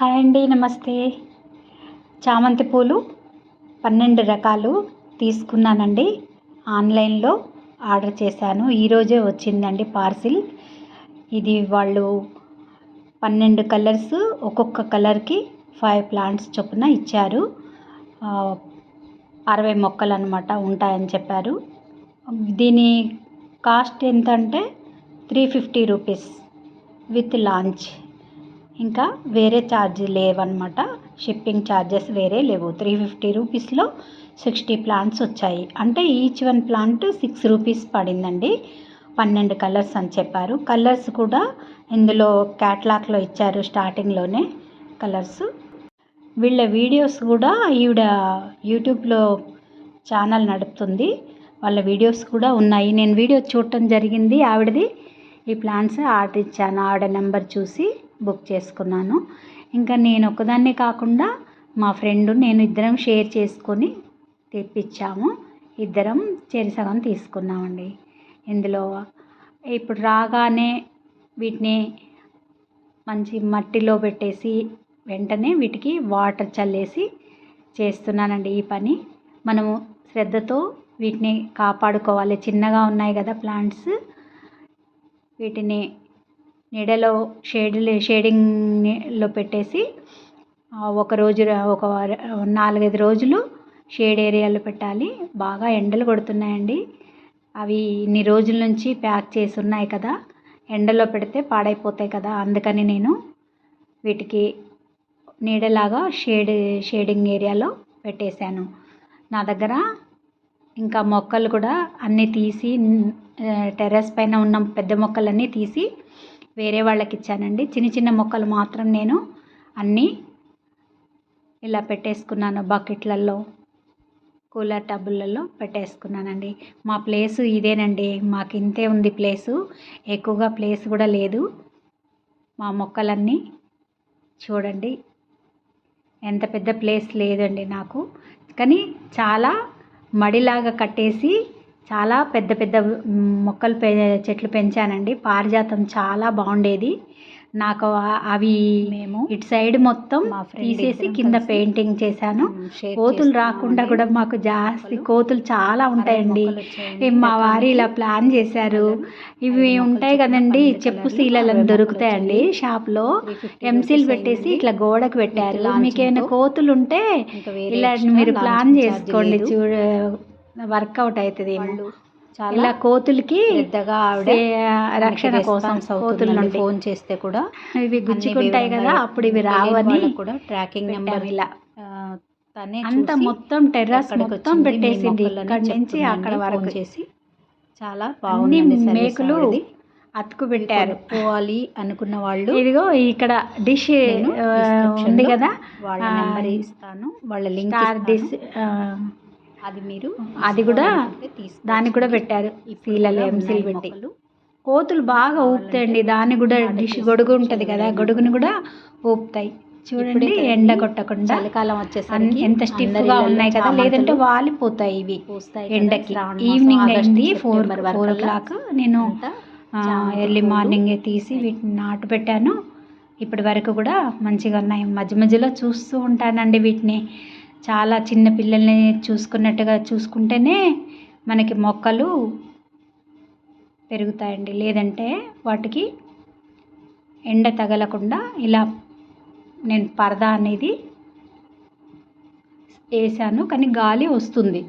Hi అండి నమస్తే. చామంతి పూలు పన్నెండు రకాలు తీసుకున్నానండి. ఆన్లైన్లో ఆర్డర్ చేశాను. ఈరోజే వచ్చిందండి పార్సిల్. ఇది వాళ్ళు పన్నెండు కలర్స్ ఒక్కొక్క కలర్కి ఫైవ్ ప్లాంట్స్ చొప్పున ఇచ్చారు. అరవై మొక్కలు అనమాట ఉంటాయని చెప్పారు. దీని కాస్ట్ ఎంత అంటే three fifty rupees with launch. ఇంకా వేరే ఛార్జ్ లేవన్నమాట. షిప్పింగ్ ఛార్జెస్ వేరే లేవు. త్రీ ఫిఫ్టీ రూపీస్లో సిక్స్టీ ప్లాంట్స్ వచ్చాయి. అంటే each one plant six rupees పడిందండి. పన్నెండు కలర్స్ అని చెప్పారు. కలర్స్ కూడా ఇందులో క్యాట్లాగ్లో ఇచ్చారు స్టార్టింగ్లోనే కలర్స్. వీళ్ళ వీడియోస్ కూడా ఈవిడ యూట్యూబ్లో ఛానల్ నడుపుతుంది. వాళ్ళ వీడియోస్ కూడా ఉన్నాయి. నేను వీడియో చూడటం జరిగింది. ఆవిడది ఈ ప్లాన్స్ ఆర్డర్ ఇచ్చాను. ఆవిడ నెంబర్ చూసి బుక్ చేసుకున్నాను. ఇంకా నేను ఒకదాన్నే కాకుండా మా ఫ్రెండ్ నేను ఇద్దరం షేర్ చేసుకొని తెప్పించాము. ఇద్దరం చెరిసగం తీసుకున్నామండి. ఇందులో ఇప్పుడు రాగానే వీటిని మంచి మట్టిలో పెట్టేసి వెంటనే వీటికి వాటర్ చల్లేసి చేస్తున్నానండి ఈ పని. మనము శ్రద్ధతో వీటిని కాపాడుకోవాలి. చిన్నగా ఉన్నాయి కదా ప్లాంట్స్. వీటిని నీడలో షేడ్ షేడింగ్లో పెట్టేసి ఒక రోజు ఒక నాలుగైదు రోజులు షేడ్ ఏరియాలో పెట్టాలి. బాగా ఎండలు కొడుతున్నాయండి. అవి ఇన్ని రోజుల నుంచి ప్యాక్ చేసి ఉన్నాయి కదా. ఎండలో పెడితే పాడైపోతాయి కదా. అందుకని నేను వీటికి నీడలాగా షేడ్ షేడింగ్ ఏరియాలో పెట్టేశాను. నా దగ్గర ఇంకా మొక్కలు కూడా అన్నీ తీసి టెర్రస్ పైన ఉన్న పెద్ద మొక్కలన్నీ తీసి వేరే వాళ్ళకి ఇచ్చానండి చిన్న చిన్న మొక్కలు మాత్రం నేను అన్నీ ఇలా పెట్టేసుకున్నాను. బకెట్లలో కూలర్ టబ్బులలో పెట్టేసుకున్నానండి. మా ప్లేసు ఇదేనండి. మాకు ఇంతే ఉంది ప్లేసు. ఎక్కువగా ప్లేస్ కూడా లేదు. మా మొక్కలన్నీ చూడండి. ఎంత పెద్ద ప్లేస్ లేదండి నాకు. కానీ చాలా మడిలాగా కట్టేసి చాలా పెద్ద పెద్ద మొక్కలు పె చెట్లు పెంచానండి. పారిజాతం చాలా బాగుండేది. నాకు అవి మేము ఇటు సైడ్ మొత్తం తీసేసి కింద పెయింటింగ్ చేశాను. కోతులు రాకుండా కూడా మాకు జాస్తి కోతులు చాలా ఉంటాయండి. మా వారి ఇలా ప్లాన్ చేశారు. ఇవి ఉంటాయి కదండి చెప్పు శీలలు దొరుకుతాయండి. షాప్లో ఎంసీలు పెట్టేసి ఇట్లా గోడకు పెట్టారు. మీకు ఏమైనా కోతులు ఉంటే ఇలా మీరు ప్లాన్ చేసుకోండి. చూడ వర్కౌట్ అవుతుంది ఇలా కోతులకి పెద్దగా ఆవిడ రక్షణ కోసం కోతుల ఫోన్ చేస్తే కూడా ఇవి గుచ్చుకుంటాయి కదా అప్పుడు ఇవి రావని కూడా ట్రాకింగ్ నెంబర్ ఇలా తనే అంత మొత్తం టెర్రస్ మొత్తం పెట్టేసింది. ఇక్కడ నుంచి అక్కడ వరకు చేసి చాలా బాగుంది మేకులు అతుకు పెట్టారు. పోవాలి అనుకున్న వాళ్ళు. ఇదిగో ఇక్కడ డిష్ ఉంది కదా. వాళ్ళ నెంబర్ ఇస్తాను వాళ్ళ లింక్ డిష్ అది మీరు అది కూడా దాన్ని కూడా పెట్టారు. సీలలో ఎంసీలు పెట్టి. కోతులు బాగా ఊపుతాయండి. దాన్ని కూడా డిష్ గొడుగు ఉంటుంది కదా గొడుగుని కూడా ఊపుతాయి. చూడండి ఎండ కొట్టకుండా చలికాలం వచ్చేసరికి ఎంత స్టిఫ్గా ఉన్నాయి కదా లేదంటే వాలిపోతాయి ఇవి. ఎండకి. ఈవినింగ్ అయింది ఫోర్ ఫోర్ ఓ క్లాక్ నేను ఎర్లీ మార్నింగే తీసి వీటిని నాటు పెట్టాను. ఇప్పటి వరకు కూడా మంచిగా ఉన్నాయి. మధ్య మధ్యలో చూస్తూ ఉంటానండి వీటిని. చాలా చిన్న పిల్లల్ని చూసుకున్నట్టుగా చూసుకుంటేనే మనకి మొక్కలు పెరుగుతాయండి. లేదంటే వాటికి ఎండ తగలకుండా ఇలా నేను పరదా అనేది వేసాను కానీ గాలి వస్తుంది.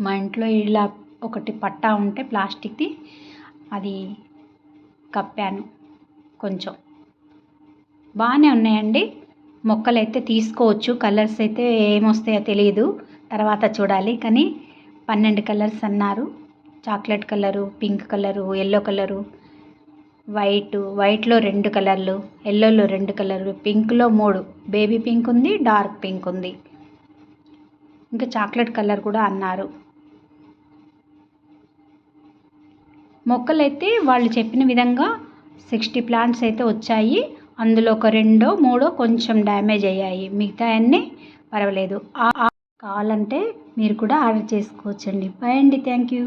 మా ఇంట్లో ఇలా ఒకటి పట్టా ఉంటే ప్లాస్టిక్ది అది కప్పాను కొంచెం. బాగానే ఉన్నాయండి. మొక్కలు అయితే తీసుకోవచ్చు. కలర్స్ అయితే ఏమొస్తాయో తెలియదు తర్వాత చూడాలి. కానీ పన్నెండు కలర్స్ అన్నారు. Chocolate colour pink colour yellow colour white వైట్లో రెండు కలర్లు ఎల్లోలో రెండు కలర్లు పింక్లో మూడు. బేబీ పింక్ ఉంది డార్క్ పింక్ ఉంది. ఇంకా చాక్లెట్ కలర్ కూడా అన్నారు. మొక్కలైతే వాళ్ళు చెప్పిన విధంగా సిక్స్టీ ప్లాంట్స్ అయితే వచ్చాయి. అందులో ఒక రెండో మూడో కొంచెం డ్యామేజ్ అయ్యాయి. మిగతా అన్నీ పర్వాలేదు. కావాలంటే మీరు కూడా ఆర్డర్ చేసుకోవచ్చండి. బాయ్ అండి. Thank you